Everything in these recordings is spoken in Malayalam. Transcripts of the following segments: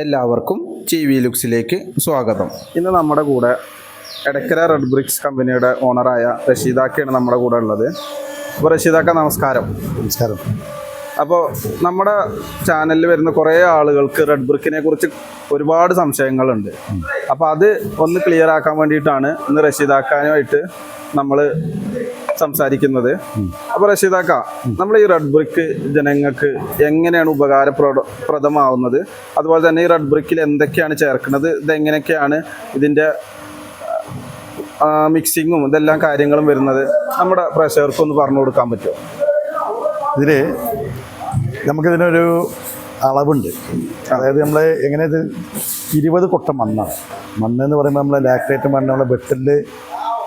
എല്ലാവർക്കും ടി വി ലുക്സിലേക്ക് സ്വാഗതം. ഇന്ന് നമ്മുടെ കൂടെ എടക്കര റെഡ് ബ്രിക്സ് കമ്പനിയുടെ ഓണറായ റഷീദാക്കയാണ് നമ്മുടെ കൂടെ ഉള്ളത്. അപ്പോൾ റഷീദാക്ക നമസ്കാരം. നമസ്കാരം. അപ്പോൾ നമ്മുടെ ചാനലിൽ വരുന്ന കുറേ ആളുകൾക്ക് റെഡ് ബ്രിക്കിനെ കുറിച്ച് ഒരുപാട് സംശയങ്ങളുണ്ട്. അപ്പോൾ അത് ഒന്ന് ക്ലിയർ ആക്കാൻ വേണ്ടിയിട്ടാണ് ഇന്ന് റഷീദാക്കാനുമായിട്ട് നമ്മൾ സംസാരിക്കുന്നത്. അപ്പോൾ റഷീദാക്ക നമ്മൾ ഈ റെഡ് ബ്രിക്ക് ജനങ്ങൾക്ക് എങ്ങനെയാണ് ഉപകാരപ്രദമാവുന്നത് അതുപോലെ തന്നെ ഈ റെഡ് ബ്രിക്കിൽ എന്തൊക്കെയാണ് ചേർക്കുന്നത്? ഇതെങ്ങനെയൊക്കെയാണ് ഇതിന്റെ മിക്സിങ്ങും ഇതെല്ലാം കാര്യങ്ങളും വരുന്നത്? നമ്മുടെ പ്രേക്ഷകർക്കൊന്ന് പറഞ്ഞു കൊടുക്കാൻ പറ്റുമോ? ഇതിൽ നമുക്കിതിനൊരു അളവുണ്ട്. അതായത് നമ്മൾ എങ്ങനെ ഇത് ഇരുപത് കൊട്ട മണ്ണാണ് മണ്ണ് എന്ന് പറയുമ്പോൾ നമ്മൾ ലാക്ടേറ്റ് മണ്ണ് നമ്മളെ വെട്ടൽ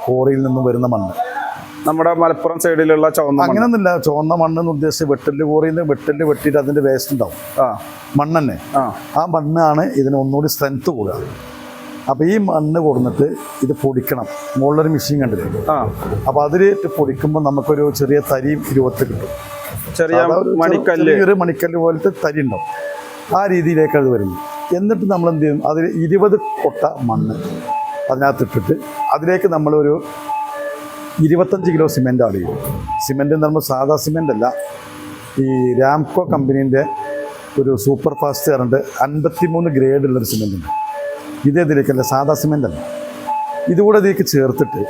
കോറിയിൽ നിന്നും വരുന്ന മണ്ണ്. നമ്മുടെ മലപ്പുറം സൈഡിലുള്ള ചുവന്ന അങ്ങനൊന്നുമില്ല. അങ്ങനെയൊന്നുമില്ല ചുവന്ന മണ്ണ് എന്ന് ഉദ്ദേശിച്ച് വെട്ടൽ കോറിയിൽ നിന്ന് വെട്ടൽ വെട്ടിയിട്ട് അതിന്റെ വേസ്റ്റ് ഉണ്ടാവും. മണ്ണ് തന്നെ ആ. മണ്ണാണ് ഇതിന് ഒന്നുകൂടി സ്ട്രെങ്ത് കൂടുക അപ്പോൾ ഈ മണ്ണ് കൊടുന്നിട്ട് ഇത് പൊടിക്കണം. മുകളിലൊരു മെഷീൻ കണ്ടില്ലേ? ആ. അപ്പോൾ അതിലിട്ട് പൊടിക്കുമ്പോൾ നമുക്കൊരു ചെറിയ തരിയും ഇരുപത്ത് കിട്ടും. ചെറിയ മണിക്കല്ല് ഒരു മണിക്കല്ല്. പോലത്തെ തരി ഉണ്ടാവും. ആ രീതിയിലേക്ക് അത് വരുന്നു എന്നിട്ട് നമ്മൾ എന്ത് ചെയ്യും? അതിൽ ഇരുപത് കൊട്ട മണ്ണ് അതിനകത്തിട്ടിട്ട് അതിലേക്ക് നമ്മളൊരു ഇരുപത്തഞ്ച് കിലോ സിമെന്റ് ആഡ് ചെയ്യും സിമെന്റ് എന്ന് പറയുമ്പോൾ സാധാ സിമെന്റ് അല്ല ഈ രാംകോ കമ്പനീന്റെ ഒരു സൂപ്പർ ഫാസ്റ്റ് പറഞ്ഞിട്ട് അൻപത്തിമൂന്ന് ഗ്രേഡുള്ളൊരു സിമെന്റ് ഉണ്ട് ഇതേ ഇതിലേക്കല്ല സാധാ സിമെന്റ് അല്ല ഇതുകൂടെ ഇതിലേക്ക് ചേർത്തിട്ട്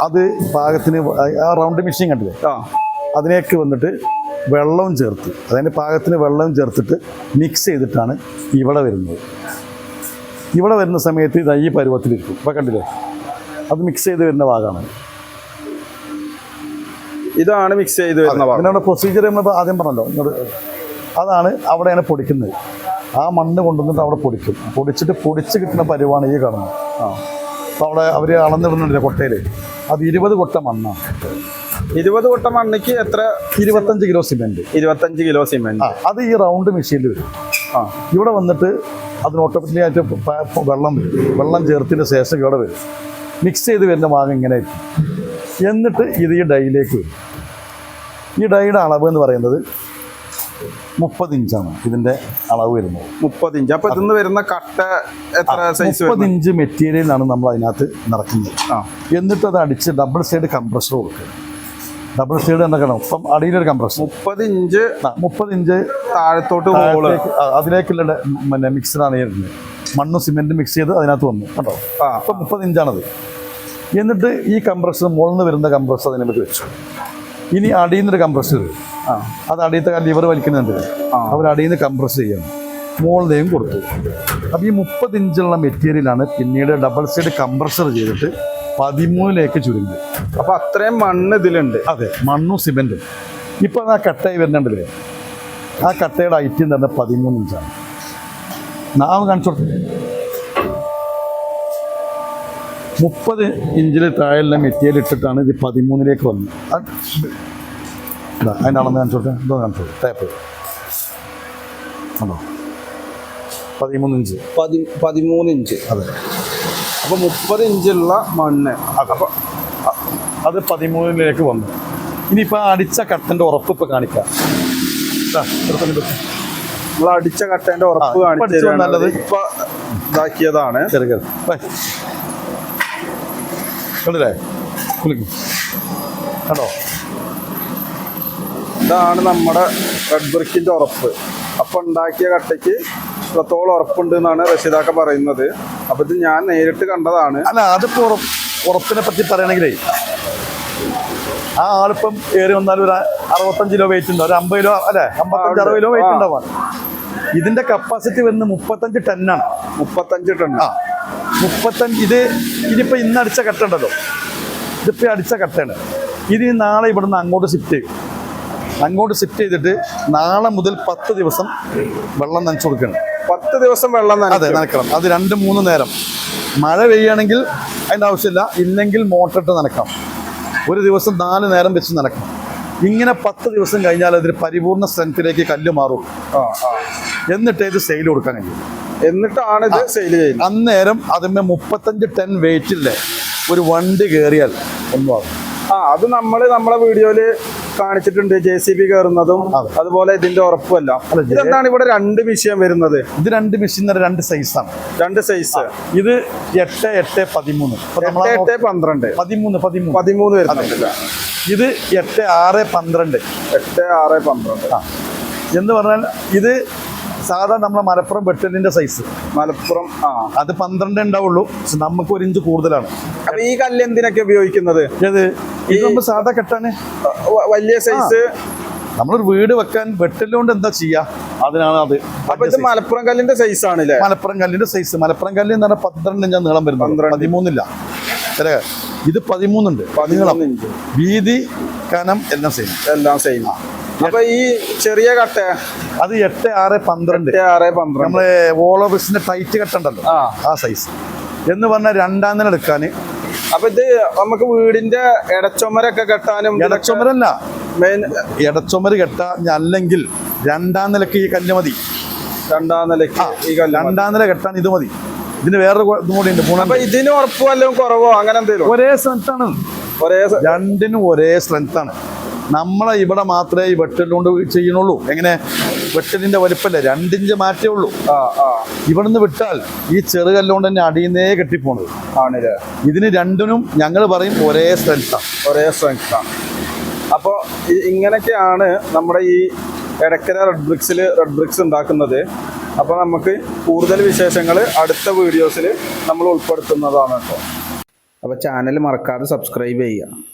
അത് പാകത്തിന് ആ റൗണ്ട് മെഷീൻ കണ്ടില്ലേ? ആ. അതിലേക്ക് വന്നിട്ട് വെള്ളവും ചേർത്ത് അതിന്റെ പാകത്തിന് വെള്ളവും ചേർത്തിട്ട് മിക്സ് ചെയ്തിട്ടാണ് ഇവിടെ വരുന്നത്. ഇവിടെ വരുന്ന സമയത്ത് ഇത് ഈ പരുവത്തിലിരിക്കും. ഇപ്പം കണ്ടില്ലേ? അത് മിക്സ് ചെയ്ത് വരുന്ന ഭാഗമാണ്. ഇതാണ് മിക്സ് ചെയ്ത് അതിനുള്ള പ്രൊസീജിയർ നമ്മൾ ആദ്യം പറഞ്ഞല്ലോ. അതാണ് അവിടെയാണ് പൊടിക്കുന്നത്. ആ മണ്ണ് കൊണ്ടുവന്നിട്ട് അവിടെ പൊടിക്കും. പൊടിച്ചിട്ട് പൊടിച്ച് കിട്ടുന്ന പരിവാണ് ഈ കാണുന്നത്. ആ. അപ്പോൾ അവിടെ അവർ അളന്നിടുന്നുണ്ട് കൊട്ടയിൽ അത് ഇരുപത് കൊട്ട മണ്ണാണ്. ഇരുപത് കൊട്ട മണ്ണിക്ക് എത്ര ഇരുപത്തഞ്ച് കിലോ സിമെന്റ്. ഇരുപത്തഞ്ച് കിലോ സിമെന്റ്. അത് ഈ റൗണ്ട് മെഷീനിൽ വരും. ആ. ഇവിടെ വന്നിട്ട് അതിന് ഓട്ടോമാറ്റിക്കലി ആയിട്ട് വെള്ളം വരും. വെള്ളം ചേർത്തതിന് ശേഷം ഇവിടെ വരും. മിക്സ് ചെയ്ത് വരുന്ന ഭാഗം ഇങ്ങനെ ആയിരിക്കും. എന്നിട്ട് ഇത് ഈ ഡൈയിലേക്ക് വരും. ഈ ഡൈയുടെ അളവ് എന്ന് പറയുന്നത് മുപ്പത് ഇഞ്ചാണ് ഇതിന്റെ അളവ് വരുന്നത്. മുപ്പത് ഇഞ്ച്. അപ്പൊ ഇതിന്ന് വരുന്ന കട്ട എത്ര സൈസ് മുപ്പത് ഇഞ്ച് മെറ്റീരിയലാണ് നമ്മൾ അതിനകത്ത് നിറക്കുന്നത് ആ. എന്നിട്ട് അത് അടിച്ച് ഡബിൾ സൈഡ് കംപ്രസർ കൊടുക്കുക. ഡബിൾ സൈഡ് എന്നൊക്കെ ഇപ്പം അടിയിലൊരു കംപ്രസർ മുപ്പത് ഇഞ്ച് മുപ്പത് ഇഞ്ച് താഴത്തോട്ട് അതിലേക്കുള്ള പിന്നെ മിക്സറാണ് മണ്ണും സിമെന്റും മിക്സ് ചെയ്ത് അതിനകത്ത് വന്നു. കേട്ടോ അപ്പം മുപ്പത് ഇഞ്ചാണത്. എന്നിട്ട് ഈ കംപ്രസർ മുളന്ന് വരുന്ന കംപ്രസർ അതിനകത്ത് വെച്ചു. ഇനി അടിയിൽ നിന്നൊരു കംപ്രസർ ആ. അത് അടിയത്തെ ലിവർ വലിക്കുന്നുണ്ട്. അവർ അടിയിൽ നിന്ന് കംപ്രസ് ചെയ്യണം. മുകളിലേയും കൊടുത്തു. അപ്പോൾ ഈ മുപ്പത് ഇഞ്ചുള്ള മെറ്റീരിയലാണ് പിന്നീട് ഡബിൾ സൈഡ് കംപ്രസർ ചെയ്തിട്ട് പതിമൂന്നിലേക്ക് ചുരുങ്ങി അപ്പോൾ അത്രയും മണ്ണ് ഇതിലുണ്ട്. അതെ മണ്ണും സിമെന്റും ഇപ്പം ആ കട്ടയായി വരുന്നുണ്ടല്ലേ? ആ കട്ടയുടെ ഐറ്റം തന്നെ പതിമൂന്ന് ഇഞ്ചാണ് നാം കാണിച്ചു മുപ്പത് ഇഞ്ചിൽ താഴെയുള്ള മെറ്റീരിയൽ ഇട്ടിട്ടാണ് ഇത് പതിമൂന്നിലേക്ക് വന്നത്. അതിന്റെ അളന്ന് കാണിച്ചോട്ടെ എന്തോ കാണിച്ചോട്ടെ ടേപ്പ് ആണോ പതിമൂന്ന് ഇഞ്ച്. പതി പതിമൂന്ന് ഇഞ്ച്. അതെ. അപ്പോൾ മുപ്പത് ഇഞ്ചുള്ള മണ്ണ്. അപ്പോൾ അത് പതിമൂന്നിലേക്ക് വന്നു. ഇനിയിപ്പോൾ അടിച്ച കട്ടന്റെ ഉറപ്പ് ഇപ്പോൾ കാണിക്കാം. നമ്മൾ അടിച്ച കട്ടേന്റെ ഉറപ്പ് കാണിച്ചു നല്ലത്. ഇപ്പൊ ഇതാക്കിയതാണ്. ചെറു ചെറു ബൈ കണ്ടില്ലേ? കുളിക്കും കണ്ടോ? ഇതാണ് നമ്മുടെ റെഡ് ബ്രിക്കിന്റെ ഉറപ്പ്. അപ്പം ഉണ്ടാക്കിയ കട്ടയ്ക്ക് ഇത്രത്തോളം ഉറപ്പുണ്ട് എന്നാണ് റഷീദാക്ക പറയുന്നത്. അപ്പം ഇത് ഞാൻ നേരിട്ട് കണ്ടതാണ്. അല്ല അതിപ്പോൾ ഉറപ്പ് ഉറപ്പിനെ പറ്റി പറയണമെങ്കിലേ ആ ആളിപ്പം ഏറി വന്നാലും ഒരു അറുപത്തഞ്ച് കിലോ വെയിറ്റ് ഉണ്ടോ. ഒരു അമ്പത് കിലോ അല്ലേ? അമ്പത്തഞ്ച് അറുപത് കിലോ വെയിറ്റ്. ഉണ്ടാവാൻ. ഇതിന്റെ കപ്പാസിറ്റി വരുന്നത് മുപ്പത്തഞ്ച് ടണ്ണാണ് മുപ്പത്തഞ്ച് ടൺ ആ. മുപ്പത്തഞ്ച് ഇത് ഇതിപ്പോൾ ഇന്ന് അടിച്ച കട്ടുണ്ടല്ലോ. ഇതിപ്പോൾ അടിച്ച കട്ടയാണ് ഇത് ഇനി നാളെ ഇവിടുന്ന് അങ്ങോട്ട് ഷിഫ്റ്റ് ചെയ്യും. അങ്ങോട്ട് ഷിഫ്റ്റ് ചെയ്തിട്ട് നാളെ മുതൽ പത്ത് ദിവസം വെള്ളം നനച്ചു കൊടുക്കണം. പത്ത് ദിവസം വെള്ളം അതെ നനക്കണം അത് രണ്ട് മൂന്ന് നേരം. മഴ പെയ്യുകയാണെങ്കിൽ അതിന്റെ ആവശ്യമില്ല. ഇല്ലെങ്കിൽ മോട്ടറിട്ട് നനക്കാം ഒരു ദിവസം നാല് നേരം വെച്ച് നനക്കാം ഇങ്ങനെ പത്ത് ദിവസം കഴിഞ്ഞാൽ അതിന് പരിപൂർണ സ്ട്രെങ്ത്തിലേക്ക് കല്ല് മാറും ആ, ആ. എന്നിട്ട് ഇത് സെയിൽ കൊടുക്കാൻ കഴിയും. എന്നിട്ടാണ് ഇത് സെയിൽ ചെയ്യുന്നത്. അന്നേരം അതിന്മേ മുപ്പത്തഞ്ച് ടൺ വെയിറ്റില്ലേ ഒരു വണ്ടി കയറിയാൽ ഒന്നും ആ അത് നമ്മൾ നമ്മളെ വീഡിയോയിൽ കാണിച്ചിട്ടുണ്ട് ജെ സി ബി കയറുന്നതും അതുപോലെ ഇതിന്റെ ഉറപ്പുമല്ല ഇതെന്താണ് ഇവിടെ രണ്ട് വിഷയം വരുന്നത്? ഇത് രണ്ട് മിഷീൻ രണ്ട് സൈസാണ് രണ്ട് സൈസ് ഇത് എട്ട് എട്ട് പതിമൂന്ന്. എട്ട് പന്ത്രണ്ട്. പതിമൂന്ന് പതിമൂന്ന്. പതിമൂന്ന് വരുന്നുണ്ടല്ല ഇത് എട്ട് ആറ് പന്ത്രണ്ട്. എട്ട് ആറ് പന്ത്രണ്ട്. എന്ന് പറഞ്ഞാൽ ഇത് സാധാ നമ്മളെ മലപ്പുറം വെട്ടലിന്റെ സൈസ് മലപ്പുറം ആ. അത് പന്ത്രണ്ട് ഉണ്ടാവുള്ളൂ. പക്ഷെ നമുക്ക് ഒരു ഇഞ്ച് കൂടുതലാണ്. അപ്പൊ ഈ കല്ല് എന്തിനൊക്കെ ഉപയോഗിക്കുന്നത്? ഏത്? ഇത് നമ്മൾ സാധാ കെട്ടാന് വലിയ സൈസ് നമ്മളൊരു വീട് വെക്കാൻ വെട്ടലുകൊണ്ട് എന്താ ചെയ്യാ? അതിനാണ് അത്. അപ്പൊ ഇത് മലപ്പുറം കല്ലിന്റെ സൈസ് ആണല്ലേ മലപ്പുറം കല്ലിന്റെ സൈസ് മലപ്പുറം കല്ല് എന്ന് പറഞ്ഞാൽ പന്ത്രണ്ട് ഇഞ്ചാണ് നീളം വരുന്നത്. പന്ത്രണ്ട്. പതിമൂന്നില്ല. അല്ലേ? ഇത് പതിമൂന്നുണ്ട് പതിനീളം വീതി കനം എല്ലാം സെയിം എല്ലാം സെയിം അപ്പൊ ഈ ചെറിയ കട്ട അത് എട്ട് ആറ് പന്ത്രണ്ട്. ആറ് പന്ത്രണ്ട്. നമ്മളെ വോളോബിസിന്റെ ടൈറ്റ് കെട്ടണ്ടല്ലോ ആ. സൈസ് എന്ന് പറഞ്ഞാൽ രണ്ടാം നില എടുക്കാൻ അപ്പൊ ഇത് നമുക്ക് വീടിന്റെ ഇടച്ചുമരൊക്കെ കെട്ടാനും ഇടച്ചുമരല്ല. മെയിൻ ഇടച്ചുമര് കെട്ടാൻ അല്ലെങ്കിൽ രണ്ടാം നിലയ്ക്ക് ഈ കല്ല് മതി. രണ്ടാം നിലയ്ക്ക് ഈ കല്ല്. രണ്ടാം നില കെട്ടാൻ ഇത് മതി. ഇതിന് വേറൊരു ഇതും കൂടി ഉണ്ട് ഇതിന് ഉറപ്പ് വല്ലതും കുറവോ? അങ്ങനെ എന്തെങ്കിലും ഒരേ സ്ട്രെങ്ത് ആണ്. ഒരേ രണ്ടിനും ഒരേ സ്ട്രെങ്ത് ആണ്. നമ്മളെ ഇവിടെ മാത്രമേ ഈ വെട്ടലുകൊണ്ട് ചെയ്യുന്നുള്ളൂ. എങ്ങനെ? വെട്ടലിന്റെ വലിപ്പല്ല? രണ്ടിഞ്ച് മാറ്റേ ഉള്ളൂ. ഇവിടുന്ന് വിട്ടാൽ ഈ ചെറുകല്ലുകൊണ്ട് തന്നെ അടിയുന്നേ കെട്ടിപ്പോണത്. ആണല്ലേ? ഇതിന് രണ്ടിനും ഞങ്ങൾ പറയും ഒരേ സ്ട്രെങ്ത്താണ് ഒരേ സ്ട്രെങ്ത്താണ് അപ്പോൾ ഇങ്ങനെയൊക്കെയാണ് നമ്മുടെ ഈ എടക്കര റെഡ് ബ്രിക്സിൽ റെഡ് ബ്രിക്സ് ഉണ്ടാക്കുന്നത്. അപ്പോൾ നമുക്ക് കൂടുതൽ വിശേഷങ്ങൾ അടുത്ത വീഡിയോസിൽ നമ്മൾ ഉൾപ്പെടുത്തുന്നതാണ് കേട്ടോ. അപ്പോൾ ചാനൽ മറക്കാതെ സബ്സ്ക്രൈബ് ചെയ്യുക.